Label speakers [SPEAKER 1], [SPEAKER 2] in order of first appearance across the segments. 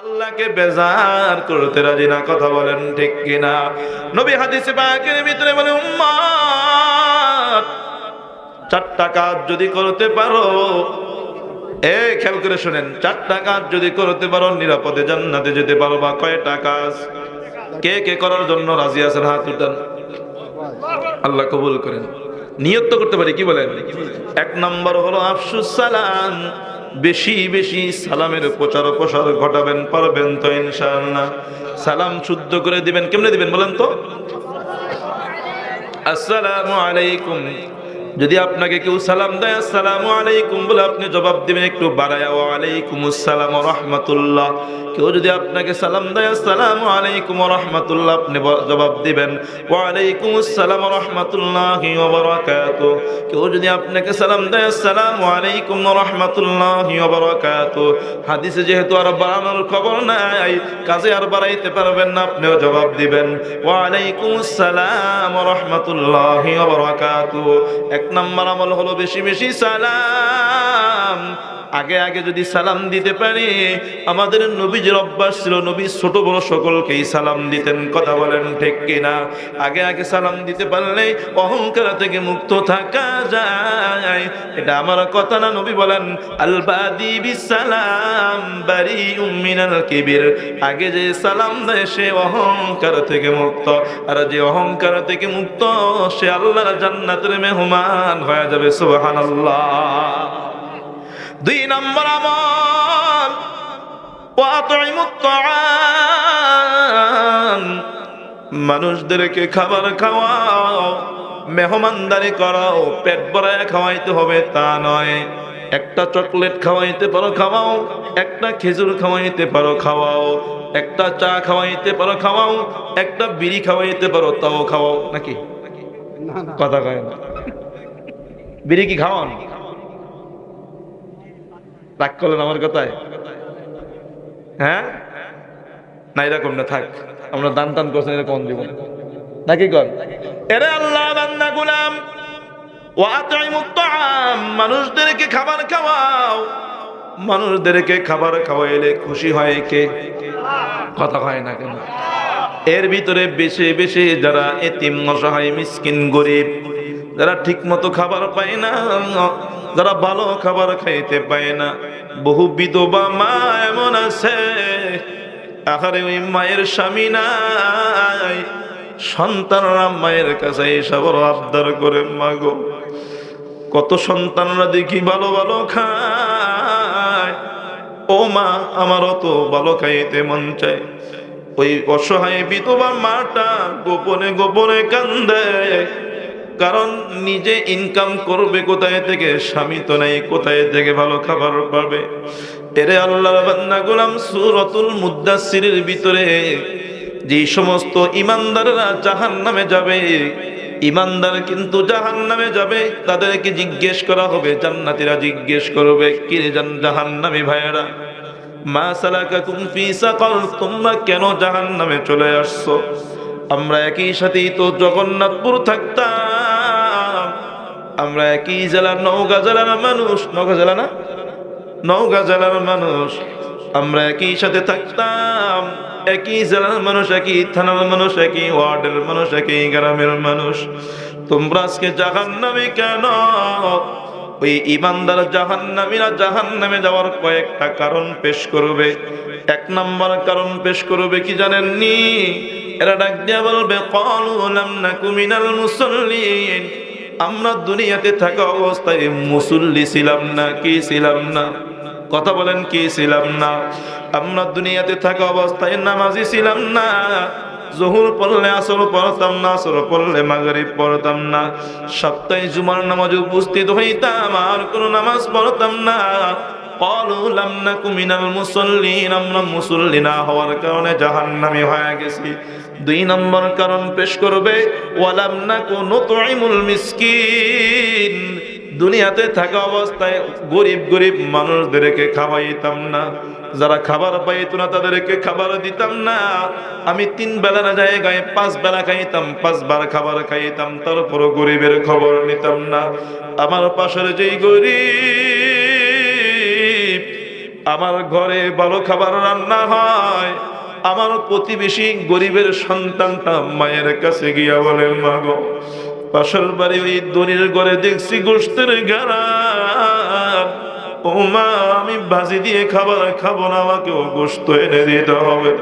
[SPEAKER 1] আল্লাহকে বেজার করতে রাজি না, কথা বলেন ঠিক কিনা? নবী হাদিসে পাকের ভিতরে বলে, উম্মাদ, চারটা কাজ যদি করতে পারো, এ খেয়াল করে শুনেন, চারটা কাজ যদি করতে পারো, নিরাপদে জান্নাতে যেতে পারো বা কয়টা কাজ? কে কে করার জন্য রাজি আছেন? হাত উঠান। আল্লাহ কবুল করেন। নিয়ত করতে পারি, কি বলেন? এক নম্বর হলো, আফসুস সালাম। বেশি বেশি সালামের প্রচার প্রসার ঘটাবেন, পারবেন তো ইনশাআল্লাহ। সালাম শুদ্ধ করে দিবেন, কেমনে দিবেন বলেন তো? আসসালামু আলাইকুম। যদি আপনাকে কেউ সালাম দেয়, আসসালামু আলাইকুম বলে আপনি জবাব দিবেন, একটু বাড়ায় আলাইকুম আসসালাম রাহমাতুল্লাহ। কেউ যদি আপনাকে সালাম দেয়, আসসালামু আলাইকুম রাহমাতুল্লাহ, আপনি জবাব দিবেন ওয়া আলাইকুম আসসালাম রাহমাতুল্লাহি কেউ যদি আপনাকে সালাম দেয়, আসসালামু আলাইকুম রাহমাতুল্লাহি হাদিসে যেহেতু আর বাড়ানোর খবর নাই, কাজে আর বাড়াইতে পারবেন না, আপনিও জবাব দিবেন ওয়া আলাইকুম আসসালাম রাহমাতুল্লাহি বারাকাতুহু। এক নম্বর আমল হলো বেশি বেশি সালাম। আগে আগে যদি সালাম দিতে পারি, আমাদের নবীজির অভ্যাস ছিল, নবী ছোট বড় সকলকেই সালাম দিতেন, কথা বলেন ঠিক কিনা? আগে আগে সালাম দিতে পারলে অহংকার থেকে মুক্ত থাকা যায়। এটা আমার কথা না, নবী বলেন, আলবাদি বিসালাম বাড়ি উম্মিনাল আগে যে সালাম দেয়, সে অহংকার থেকে মুক্ত। আর যে অহংকার থেকে মুক্ত, সে আল্লাহর জান্নাতের মেহমান হয়ে যাবে, সুবহানাল্লাহ। দুই নম্বর আমল। মানুষদেরকে খাবার খাওয়াও, মেহমানদারি করাও, পেট ভরায় খাওয়াইতে হবে তা নয়। একটা চকলেট খাওয়াইতে পারো, খাওয়াও। একটা খেজুর খাওয়াইতে পারো, খাওয়াও। একটা চা খাওয়াইতে পারো, খাওয়াও। একটা বিড়ি খাওয়াইতে পারো, তাও খাওয়াও। নাকি? কথা কয় না। বিড়ি কি খাওয়ান? রাগ করলেন আমার কথায়? হ্যাঁ? না, এরকম না, থাক। আমরা দান টান করছেন এরকম জীবন? নাকি কর? এরে আল্লাহ, বান্দা, গুলাম মানুষদেরকে খাবার খাওয়াও। মানুষদেরকে খাবার খাওয়াইলে খুশি হয় কে? কথা হয় না কেন? এর ভিতরে বেশি বেশি যারা এতিম অসহায় মিসকিন, গরিব, যারা ঠিক মতো খাবার পায় না যারা ভালো খাবার খাইতে পায় না। বহু বিধবা মা এমন আছে, আহারে ওই মায়ের স্বামী নাই। সন্তানরা মায়ের কাছে এসব আবদার করে মাগো কত সন্তানরা দেখি ভালো ভালো খায়। ও মা, আমার অত ভালো খাইতে মন চায়। ওই অসহায় বিধবা মাটা গোপনে গোপনে কান্দে। কারণ নিজে ইনকাম করবে কোথায় থেকে? স্বামী তো নাই, কোথায় থেকে ভালো খাবার পাবে? এরে আল্লাহ বান্দা গোলাম, সুরতুল মুদাসসিরের ভিতরে যে সমস্ত ইমানদাররা জাহান নামে যাবে ইমানদার কিন্তু জাহান নামে যাবে, তাদেরকে জিজ্ঞেস করা হবে, জান্নাতীরা জিজ্ঞেস করবে, কি জাহান নামে ভাইয়েরা? মা সালাকাকুম ফি সাকার, তোমরা কেন জাহান্নামে চলে আসছো? আমরা একই সাথেই তো জগন্নাথপুর থাকতাম। আমরা একই জেলার নওগাঁ জেলার মানুষ। নওগাঁ জেলা না? নওগাঁ জেলার মানুষ। আমরা একই সাথে থাকতাম। একই জেলার মানুষ, একই থানার মানুষ, একই ওয়ার্ডের মানুষ, একই গ্রামের মানুষ। তোমরা আজকে জাহান্নামে কেন? ওই ইমানদার জাহান্নামীরা জাহান্নামে যাওয়ার কয়েকটা কারণ পেশ করবে। এক নাম্বার কারণ পেশ করবে কি জানেননি? এরা ডাক দিয়া বলবে, কলু লাম নাকু মিনাল মুসাল্লিন। আমরা দুনিয়াতে থাকা অবস্থায় মুসল্লি ছিলাম না, কি ছিলাম না? কথা বলেন, কি ছিলাম না? আমরা দুনিয়াতে থাকা অবস্থায় নামাজি ছিলাম না। জহুর পড়লে আসর পড়তাম না, আসর পড়লে মাগরিব পড়তাম না। সপ্তাহে জুমার নামাজ উপস্থিত হইতাম, আর কোনো নামাজ পড়তাম না। قالوا لم نك من المصلين আমরা মুসল্লি না হওয়ার কারণে জাহান্নামী হয়ে গেছি দুই নম্বর কারণ পেশ করবে ওয়ালাম নাকু নুতঈমুল মিসকিন দুনিয়াতে থাকা অবস্থায় গরিব গরিব মানুষদেরকে খাওয়াইতাম না যারা খাবার পাইতো না তাদেরকে খাবার দিতাম না আমি তিন বেলার জায়গায় পাঁচ বেলা খাইতাম পাঁচবার খাবার খাইতাম তারপরও গরিবের খবর নিতাম না আমার পাশের যেই গরিব আমার ঘরে ভালো খাবার রান্না হয়। আমার প্রতিবেশী গরিবের সন্তানটা মায়ের কাছে গিয়া বলেন মা গো, পাশের বাড়ি ওই দনির ঘরে দেখছি গোষ্ঠের গাড়া। ও মা, আমি বাজি দিয়ে খাবার খাব না আমাকেও গোস্ত এনে দিতে হবে।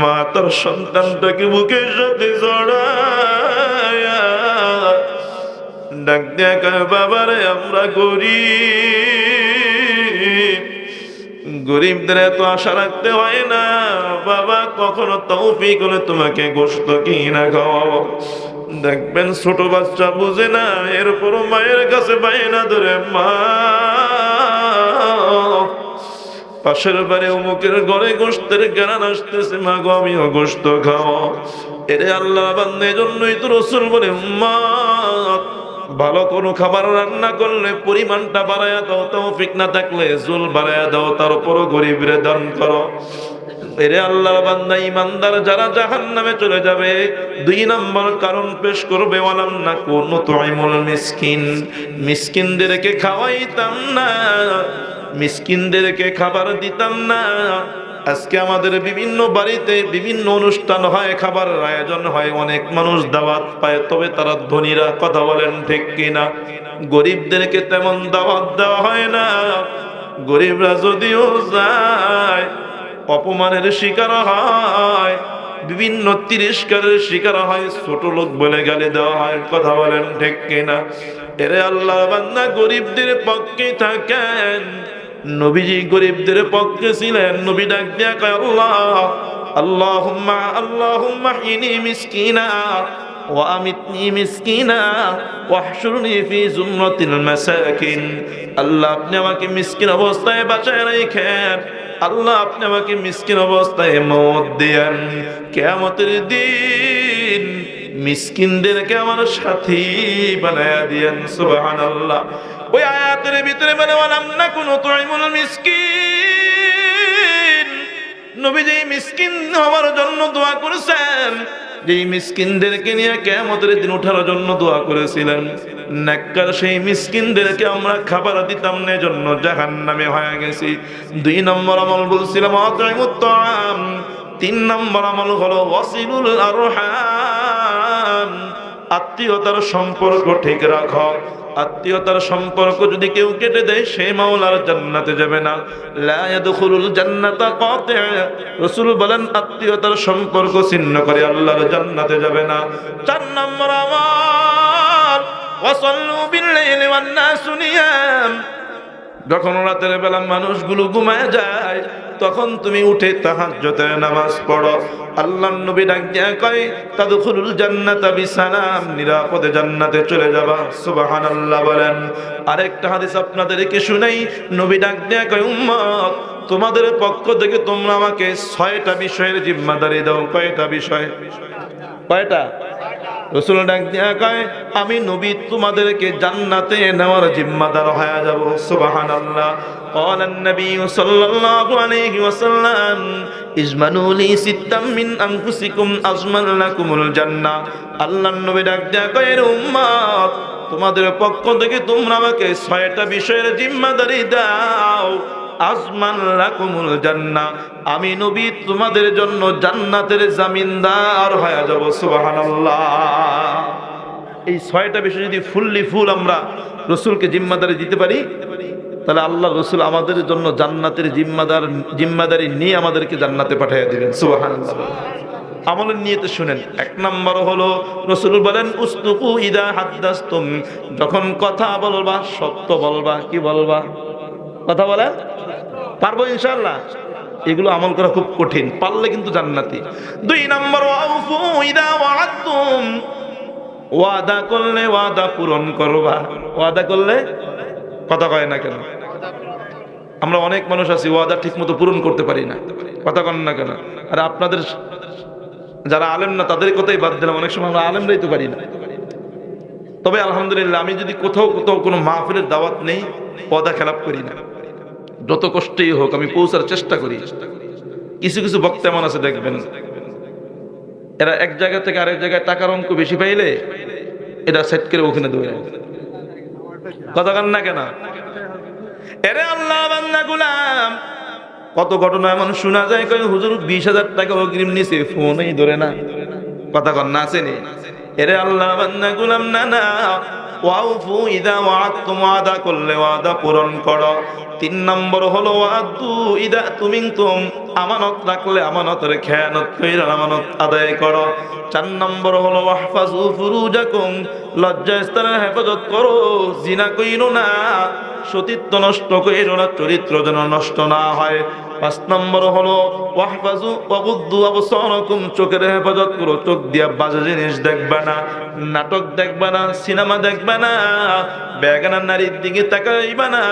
[SPEAKER 1] মা, তার সন্তানটাকে বুকের সাথে জড়ায়া, ডাক কয়, বাবারে, আমরা গরিব। গরিবদের এত আশা রাখতে হয় না। বাবা, কখনো তৌফিক হলে তোমাকে গোস্ত কিনা খাওয়াবো। দেখবেন ছোট বাচ্চা বুঝে না, এরপরও মায়ের কাছে পায় না ধরে, মা, পাশের বাড়ি অমুকের ঘরে গোস্তের জ্ঞান আসতেছে, মা গো, আমিও গোস্ত খাও এরে আল্লাহ বান্দে জন্যই তো রসুল বলে, মা ভালো কোনো খাবার রান্না করলে পরিমাণটা বাড়ায়া দাও, তৌফিক না থাকলে জুল বাড়ায়া দাও, তার উপরও গরিবরে দান করো। এরে আল্লাহর বান্দা, ইমানদার যারা জাহান নামে চলে যাবে, দুই নম্বর কারণ পেশ করবে, ওয়ালাম না কোন তুইমুল মিসকিন। মিসকিনদেরকে খাওয়াইতাম না, মিসকিনদেরকে খাবার দিতাম না। আজকে আমাদের বিভিন্ন বাড়িতে বিভিন্ন অনুষ্ঠান হয় খাবার আয়োজন হয়, অনেক মানুষ দাওয়াত পায়, তবে তারা ধনীরা কথা বলেন ঠিক কিনা? গরিবদেরকে তেমন দাওয়াত দেওয়া হয় না। গরিবরা যদিও যায়, অপমানের শিকার হয়, বিভিন্ন তিরস্কারের শিকার হয়, ছোট লোক বলে গালি দেওয়া হয়, কথা বলেন ঠিক কিনা? এরে আল্লাহ বান্দা, গরিবদের পক্ষে থাকেন নবীজি গরিবদের পক্ষে ছিলেন নবী ডাক দিয়া কয় আল্লাহ আল্লাহুম্মা আল্লাহুম্মা ইনি মিসকিনা وأمتني مسكينا واحشرني في زمرة المساكين আল্লাহ আপনি আমাকে মিসকিন অবস্থায় বাঁচায় রাখেন আল্লাহ আপনি আমাকে মিসকিন অবস্থায় মত দেন কেয়ামতের দিন মিসকিনদেরকে আমার সাথী বানায়া দিয়েন সুবহানাল্লাহ ওই আয়াতের ভিতরে মানে বললাম না কোনো তুইমুল মিসকিন। যেই মিসকিন হওয়ার জন্য দোয়া করেছেন, যেই মিসকিনদেরকে নিয়ে কেমতের দিন ওঠার জন্য দোয়া করেছিলেন, নাক্কার সেই মিসকিনদেরকে আমরা খাবার দিতাম না জন্য জাহান নামে হয়ে গেছি। দুই নম্বর আমল বলছিলাম, অতএব তিন নম্বর আমল হলো, ওয়াসিলুল আরহাম। আত্মীয়তার সম্পর্ক ঠিক রাখো। আত্মীয়তার সম্পর্ক যদি কেউ কেটে দেয়, সে মাওলার জান্নাতে যাবে না। বলেন, আত্মীয়তার সম্পর্ক ছিন্ন করে আল্লাহর জান্নাতে যাবে না। চার নম্বর আমার যখন রাতের বেলা মানুষগুলো ঘুমায় যায় তখন তুমি উঠে তাহাজ্জুদের নামাজ পড়ো। আল্লাহর নবী ডাক দিয়া কয়, তাদখুলুল জান্নাতা বিসালাম নিরাপদে জান্নাতে চলে যাবা। সুবহানাল্লাহ বলেন। আরেকটা হাদিস আপনাদেরকে শুনাই? নবী ডাক দিয়া কয়, উম্মত, তোমাদের পক্ষ থেকে তোমরা আমাকে ছয়টা বিষয়ের জিম্মাদারি দাও। কয়টা বিষয়? কয়টা? রসুল ডাক দিয়া কয়, আমি নবী তোমাদেরকে জান্নাতে নেওয়ার জিম্মাদার হয়ে যাব। সুবহানাল্লাহ। قال النبي صلى الله عليه وسلم اجمنوا لي ستا من انفسكم اجمل لكم الجنه আল্লাহর নবী ডাক দিয়া কয় এর উম্মত তোমাদের পক্ষ থেকে তোমরা আমাকে ছয়টা বিষয়ের জিম্মাদারি দাও আজমান লাকুমুল জান্নাহ আমি নবী তোমাদের জন্য জান্নাতের জামিনদার হয়ে যাব সুবহানাল্লাহ এই ছয়টা বিষয় যদি ফুললি ফুল আমরা রসুলকে জিম্মাদারি দিতে পারি তাহলে আল্লাহ রসুল আমাদের জন্য জান্নাতের জিম্মাদার, জিম্মাদারি নিয়ে আমাদেরকে জান্নাতে পাঠিয়ে দিবেন। সুবহানাল্লাহ। আমলের নিয়েতে শুনেন। এক নম্বর হলো, রসুল বলেন, উস্তুকু ইদা হাদ্দাস্তুম। যখন কথা বলবা, সত্য বলবা, কি বলবা? কথা বলেন। পারব ইনশাল্লাহ এগুলো আমল করা খুব কঠিন, পারলে কিন্তু জান্নাতি। দুই নম্বর ওয়াদা করলে ওয়াদা পূরণ করবা। ওয়াদা করলে কথা কয় না কেন? আমরা অনেক মানুষ আছি, ওয়াদা ঠিক মতো পূরণ করতে পারি না। কথা কন না কেন? আর আপনাদের যারা আলেম না, তাদের কথাই বাদ দিলাম। অনেক সময় আমরা আলেমরাই তো পারি না। তবে আলহামদুলিল্লাহ, আমি যদি কোথাও কোথাও কোনো মাহফিলের দাওয়াত নেই, পদা খেলাপ করি না। যত কষ্টই হোক, আমি পৌঁছার চেষ্টা করি। কিছু কিছু বক্তা এমন আছে, দেখবেন। এরা এক জায়গা থেকে আরেক জায়গায় টাকার অঙ্ক বেশি পাইলে, এটা সেট করে ওখানে দৌড়ায় কথা কান না কেন? এরে আল্লাহ বান্দা গুলাম। কত ঘটনা এমন শোনা যায় কই হুজুর, বিশ হাজার টাকা অগ্রিম নিছে, ফোনই ধরে না। কথা কন্যা আছে নি এরে আল্লাহ বান্না গুলাম, না না। ওয়াউফু ইদা ওয়াদা করলে ওয়াদা পূরণ করো। তিন নম্বর হলো ইদা তুমি তুম আমানত রাখলে আমানতের খেয়ানত কইরা আমানত আদায় করো। চার নম্বর হলো লজ্জা স্থানের হেফাজত করো, জিনা কইরো না, সতীত্ব নষ্ট কইরো না, চরিত্র যেন নষ্ট না হয়। পাঁচ নম্বর হলো, ওয়াহফাজু ওয়াবুদ্দু আবসারাকুম চোখের হেফাজত করো, চোখ দিয়া বাজে জিনিস দেখবে না, নাটক দেখবে না, সিনেমা দেখবে না, বেগানা নারীর দিকে তাকাইবা না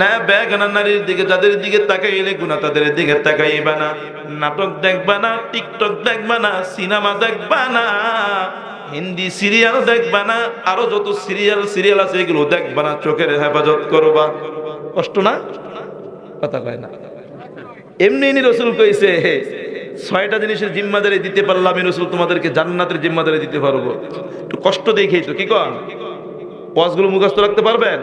[SPEAKER 1] না বেগানা নারীর দিকে, যাদের দিকে তাকাইলে গুণা তাদের দিকে তাকাইবা না। নাটক দেখবা না, টিকটক দেখবা না, সিনেমা দেখবা না, হিন্দি সিরিয়াল দেখবা না, আরও যত সিরিয়াল সিরিয়াল আছে, এগুলো দেখবা না, চোখের হেফাজত করবা। কষ্ট না? কথা কয় না। এমনি এমনি রসুল কইছে, ছয়টা জিনিসের জিম্মাদারি দিতে পারলাম আমি রসুল তোমাদেরকে জান্নাতের জিম্মাদারি দিতে পারব। একটু কষ্ট দেখেই তো কি কন? ওয়াজগুলো মুখস্থ রাখতে পারবেন?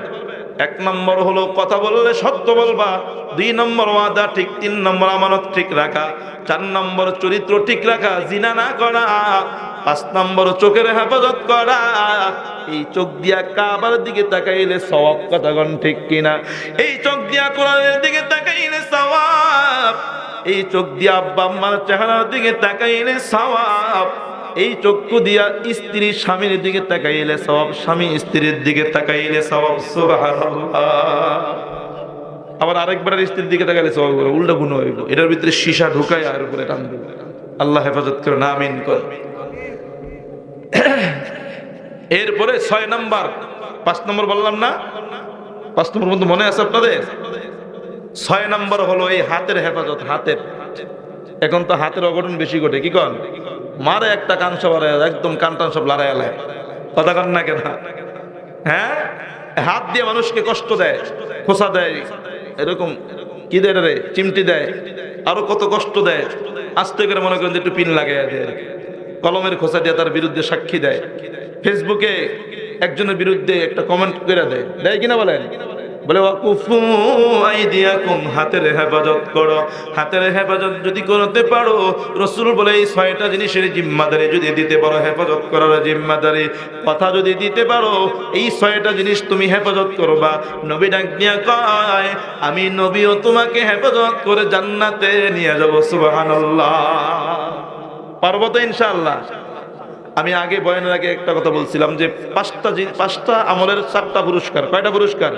[SPEAKER 1] এক নম্বর হলো কথা বললে সত্য বলবা, দুই নম্বর ওয়াদা ঠিক, তিন নম্বর আমানত ঠিক রাখা, চার নম্বর চরিত্র ঠিক রাখা, জিনা না করা, পাঁচ নম্বর চোখের হেফাজত করা, এই চোখ দিয়া কাবার দিকে তাকাইলে সওয়াব কথাগণ ঠিক কিনা? এই চোখ দিয়া কোরআনের দিকে তাকাইলে সওয়াব, এই চোখ দিয়া আব্বা আম্মার চেহারার দিকে তাকাইলে সওয়াব এই চক্ষু দিয়া স্ত্রী স্বামীর দিকে তাকাইলে সওয়াব স্বামী স্ত্রীর দিকে তাকাইলে সুবহানাল্লাহ। আবার আরেকবার স্ত্রীর দিকে তাকাইলে করে, উল্টা গুণ হইব। এটার ভিতরে সীসা ঢুকাই আর উপরে টান আল্লাহ হেফাজত করে না আমিন কর। এরপরে ছয় নাম্বার, পাঁচ নম্বর বললাম না? পাঁচ নম্বর বন্ধু মনে আছে আপনাদের? ছয় নম্বর হলো এই হাতের হেফাজত, হাতের। এখন তো হাতের অঘটন বেশি ঘটে, কি কন? মারে একটা কান সব একদম কান টান সব লড়াই আলায়। কথা কন না কেন? হ্যাঁ? হাত দিয়ে মানুষকে কষ্ট দেয়, খোসা দেয়, এরকম কি দেয় রে? চিমটি দেয়, আরও কত কষ্ট দেয়। আস্তে করে মনে করেন একটু পিন দেয়। কলমের খোসা দিয়ে তার বিরুদ্ধে সাক্ষী দেয়। ফেসবুকে একজনের বিরুদ্ধে একটা কমেন্ট করে দেয়। দেয় কিনা বলেন? বলে, ওয়াকুফু আইদিয়াকুম, হাতের হেফাজত করো। হাতের হেফাজত যদি করতে পারো, রসুল বলে, এই ছয়টা জিনিসের জিম্মাদারি যদি দিতে পারো, হেফাজত করার জিম্মাদারি। কথা যদি দিতে পারো, এই ছয়টা জিনিস তুমি হেফাজত করবা। নবী ডাক দিয়া কয়, আমি নবীও তোমাকে হেফাজত করে জান্নাতে নিয়ে যাব, সুবহানাল্লাহ। পারব তো ইনশাআল্লাহ? আমি আগে বয়ানের আগে একটা কথা বলছিলাম যে পাঁচটা পাঁচটা আমলের চারটা পুরস্কার। কয়টা পুরস্কার?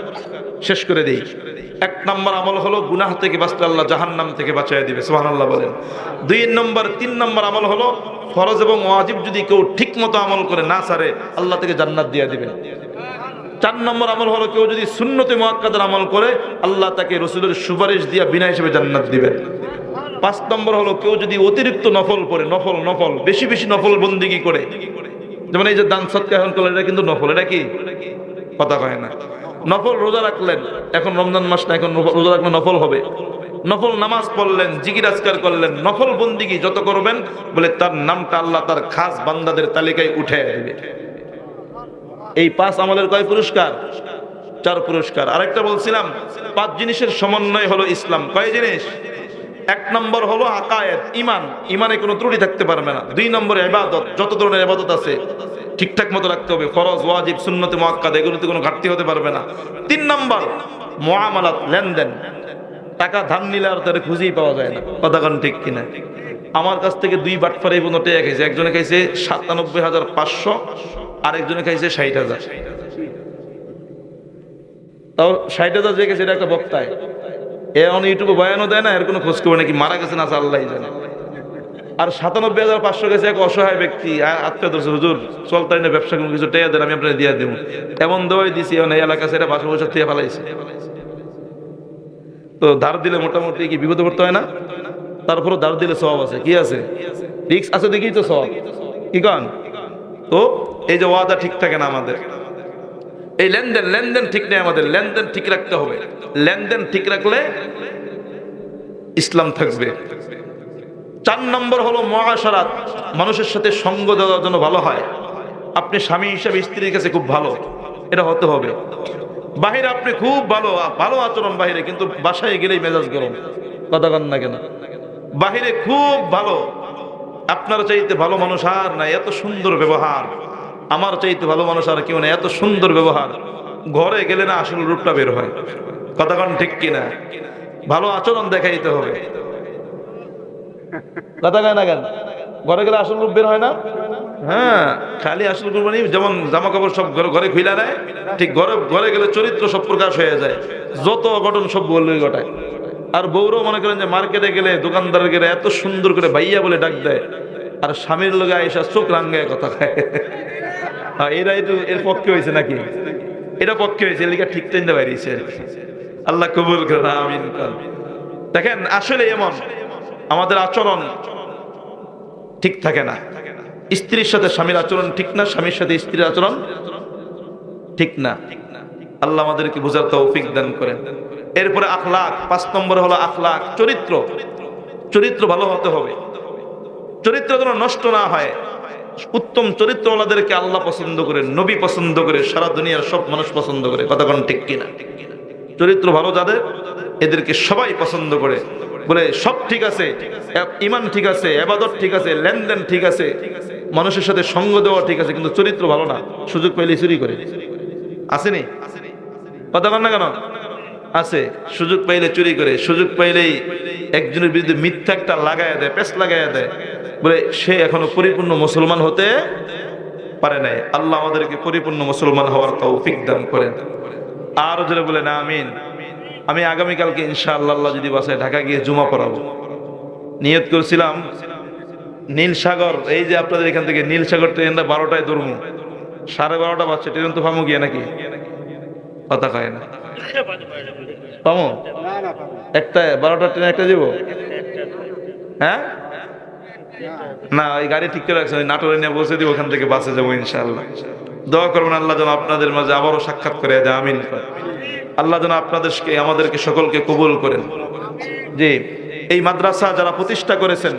[SPEAKER 1] শেষ করে দেই। এক নম্বর আমল হলো গুনাহ থেকে বাঁচলে আল্লাহ জাহান্নাম থেকে বাঁচাই দিবে সোহান আল্লাহ বলেন। দুই নম্বর, তিন নম্বর আমল হলো ফরজ এবং ওয়াজিব যদি কেউ ঠিক মতো আমল করে না সারে, আল্লাহ থেকে জান্নাত দিয়ে দিবেন চার নম্বর আমল হলো কেউ যদি সুন্নতে মোয়াক্কাদের আমল করে, আল্লাহ তাকে রসুলের সুপারিশ দিয়া বিনা হিসেবে জান্নাত দিবেন। পাঁচ নম্বর হলো কেউ যদি অতিরিক্ত নফল পড়ে, নফল নফল, বেশি বেশি নফল বন্দিগি করে? যেমন এই যে দান এখন করলেন, এটা কিন্তু নফল, এটা কি? কথা কয় না। নফল রোজা রাখলেন, এখন রমজান মাস না, এখন রোজা রাখলে নফল হবে। নফল নামাজ পড়লেন, জিকির আজকার করলেন, নফল বন্দিগি যত করবেন, বলে তার নামটা আল্লাহ তার খাস বান্দাদের তালিকায় উঠে আসবে এই পাঁচ আমলের কয় পুরস্কার? চার পুরস্কার। আরেকটা বলছিলাম, পাঁচ জিনিসের সমন্বয় হলো ইসলাম। কয় জিনিস? এক নম্বর হলো আকায়েদ ইমান ইমানে কোনো ত্রুটি থাকতে পারবে না। দুই নম্বর ইবাদত, যত ধরনের ইবাদত আছে, ঠিকঠাক মতো রাখতে হবে। ফরজ, ওয়াজিব, সুন্নতে মুআক্কাদ এগুলোতে কোনো ঘাটতি হতে পারবে না। তিন নম্বর, মুআমালাত, লেনদেন। টাকা ধার নিলে আর তার খুঁজেই পাওয়া যায় না। কথা কোন ঠিক কিনা? আমার কাছ থেকে দুই বাটফার এই পর্যন্ত টেয়া খাইছে। একজনে খাইছে সাতানব্বই হাজার পাঁচশো, আরেকজনে খাইছে ষাট হাজার। তাও ষাট হাজার যে গেছে এটা একটা বক্তায়। এ এখন ইউটিউবে বয়ানও দেয় না, এর কোনো খোঁজ খবর নাকি মারা গেছে না আল্লাহ জানে। আর সাতানব্বই হাজার পাঁচশো গেছে এক অসহায় ব্যক্তি আত্মীয় ধরছে হুজুর চলতাই না ব্যবসা কোনো কিছু টেয়া দেন, আমি আপনার দিয়ে দেবো এমন দেওয়াই দিছি এখন এই এলাকা সেটা বাসা বসে থেকে ফেলাইছে। তো ধার দিলে মোটামুটি কি বিপদে পড়তে হয় না? তারপরও ধার দিলে সব আছে, কি আছে? রিক্স আছে দেখি তো সব কি কন? তো এই যে ওয়াদা ঠিক থাকে না আমাদের। এই লেনদেন লেনদেন ঠিক নেই আমাদের, লেনদেন ঠিক রাখতে হবে। লেনদেন ঠিক রাখলে ইসলাম থাকবে। চার নম্বর হলো মহাসারাত মানুষের সাথে সঙ্গ দেওয়ার জন্য ভালো হয়। আপনি স্বামী হিসাবে স্ত্রীর কাছে খুব ভালো, এটা হতে হবে। বাহিরে আপনি খুব ভালো ভালো আচরণ বাহিরে, কিন্তু বাসায় গেলেই মেজাজ গরম। কথা কন না কেন? বাহিরে খুব ভালো, আপনার চাইতে ভালো মানুষ আর নাই, এত সুন্দর ব্যবহার। আমার চাইতে ভালো মানুষ আর কেউ নেই। এত সুন্দর ব্যবহার। ঘরে গেলে না আসল রূপটা বের হয়। কথা কন ঠিক কিনা? ভালো আচরণ দেখাইতে হবে। কথা কয় না কেন? ঘরে গেলে আসল রূপ বের হয় না? হ্যাঁ খালি আসল রূপ মানে যেমন জামা কাপড় সব ঘরে খুইলা নেয়, ঠিক ঘরে ঘরে গেলে চরিত্র সব প্রকাশ হয়ে যায়। যত অঘটন সব বললে ঘটায়। আর বৌরও মনে করেন যে মার্কেটে গেলে দোকানদার গেলে এত সুন্দর করে ভাইয়া বলে ডাক দেয়। আর স্বামীর লোক আইসা চোখ রাঙ্গায় কথা খায় হ্যাঁ, এরা একটু এর পক্ষে হয়েছে নাকি? এটা পক্ষে হয়েছে এলিকা ঠিক টাইমটা বাইরেছে আল্লাহ কবুল আমিন দেখেন আসলে এমন আমাদের আচরণ ঠিক থাকে না। স্ত্রীর সাথে স্বামীর আচরণ ঠিক না স্বামীর সাথে স্ত্রীর আচরণ ঠিক না। আল্লাহ আমাদেরকে বোঝার তৌফিক দান করেন। এরপরে আখলাক পাঁচ নম্বরে হলো আখলাক চরিত্র। চরিত্র ভালো হতে হবে। চরিত্র যেন নষ্ট না হয়। উত্তম চরিত্র চরিত্রওয়ালাদেরকে আল্লাহ পছন্দ করে, নবী পছন্দ করে, সারা দুনিয়ার সব মানুষ পছন্দ করে। কথা কোন ঠিক কিনা? চরিত্র ভালো যাদের, এদেরকে সবাই পছন্দ করে। বলে সব ঠিক আছে, ইমান ঠিক আছে এবাদত ঠিক আছে, লেনদেন ঠিক আছে, মানুষের সাথে সঙ্গ দেওয়া ঠিক আছে, কিন্তু চরিত্র ভালো না। সুযোগ পাইলে চুরি করে। আসেনি? কথা কন না কেন? আছে। সুযোগ পাইলে চুরি করে, সুযোগ পাইলেই একজনের বিরুদ্ধে মিথ্যা একটা লাগায় দেয় পেস লাগায় দেয়। বলে সে এখনও পরিপূর্ণ মুসলমান হতে পারে নাই। আল্লাহ আমাদেরকে পরিপূর্ণ মুসলমান হওয়ার তৌফিক দান করেন। আর যদি বলে না আমিন। আমি আগামীকালকে ইনশাআল্লাহ আল্লাহ যদি বাসায় ঢাকা গিয়ে জুমা পড়াবো। নিয়ত করছিলাম নীল সাগর এই যে আপনাদের এখান থেকে নীল সাগর ট্রেনটা বারোটায় ধরবো। সাড়ে বারোটা বাজছে ট্রেন তো ফামু গিয়ে নাকি? কথা কয় না। পামো একটা বারোটা ট্রেন একটা যাব? হ্যাঁ? না, ওই গাড়ি ঠিক করে রাখছে, ওই নাটোরে নিয়ে বসে দিব, ওখান থেকে বাসে যাব ইনশাল্লাহ দোয়া করবেন আল্লাহ যেন আপনাদের মাঝে আবারও সাক্ষাৎ করে দেয়, আমিন। আল্লাহ যেন আপনাদেরকে, আমাদেরকে সকলকে কবুল করেন। জি, এই মাদ্রাসা যারা প্রতিষ্ঠা করেছেন